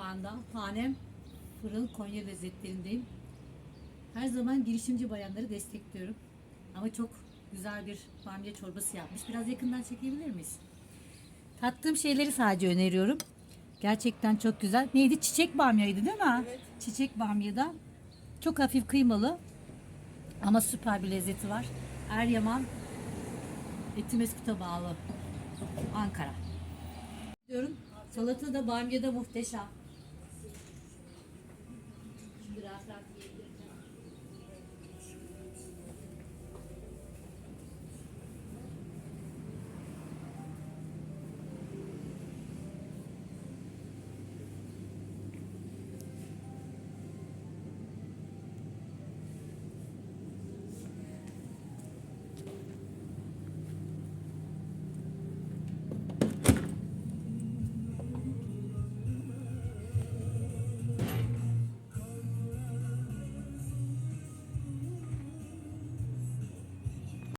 anda Hanem Fırın Konya lezzetlerindeyim. Her zaman girişimci bayanları destekliyorum. Ama çok güzel bir bamya çorbası yapmış. Biraz yakından çekebilir miyiz? Tattığım şeyleri sadece öneriyorum. Gerçekten çok güzel. Neydi? Çiçek bamyaydı değil mi? Evet. Çiçek bamyada. Çok hafif kıymalı. Ama süper bir lezzeti var. Eryaman Etimeskut'a bağlı. Ankara. Diyorum. Salata da bamya da muhteşem. sa